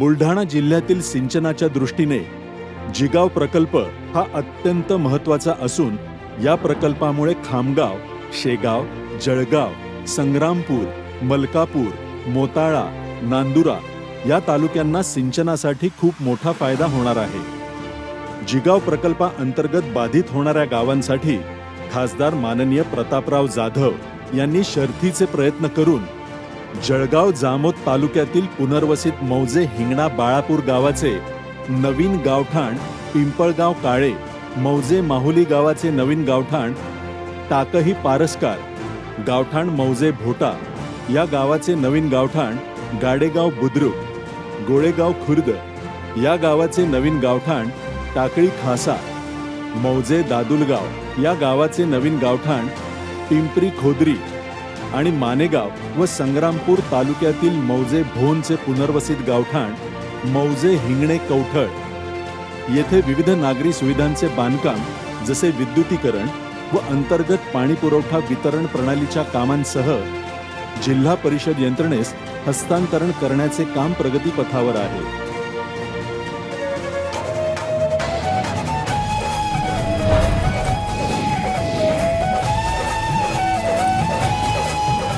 बुलढाणा जिल्ह्यातील सिंचनाच्या दृष्टीने जिगाव प्रकल्प हा अत्यंत महत्त्वाचा असून या प्रकल्पामुळे खामगाव शेगाव जळगाव संग्रामपूर मलकापूर मोताळा नांदुरा या तालुक्यांना सिंचनासाठी खूप मोठा फायदा होणार आहे. जिगाव प्रकल्पाअंतर्गत बाधित होणाऱ्या गावांसाठी खासदार माननीय प्रतापराव जाधव यांनी शर्थीचे प्रयत्न करून जळगाव जामोद तालुक्यातील पुनर्वसित मौजे हिंगणा बाळापूर गावाचे नवीन गावठाण पिंपळगाव काळे मौजे माहुली गावाचे नवीन गावठाण टाकही पारसकार गावठाण मौजे भोटा या गावाचे नवीन गावठाण गाडेगाव बुद्रुक गोळेगाव खुर्द या गावाचे नवीन गावठाण टाकळी खासा मौजे दादुलगाव या गावाचे नवीन गावठाण पिंपरी खोदरी आणि मानेगाव व संग्रामपूर तालुक्यातील मौजे भोनचे पुनर्वसित गावठाण मौजे हिंगणे कवठळ. येथे विविध नागरी सुविधांचे बांधकाम जसे विद्युतीकरण व अंतर्गत पाणीपुरवठा वितरण प्रणालीच्या कामांसह जिल्हा परिषद यंत्रणेस हस्तांतरण करण्याचे काम प्रगतीपथावर आहे.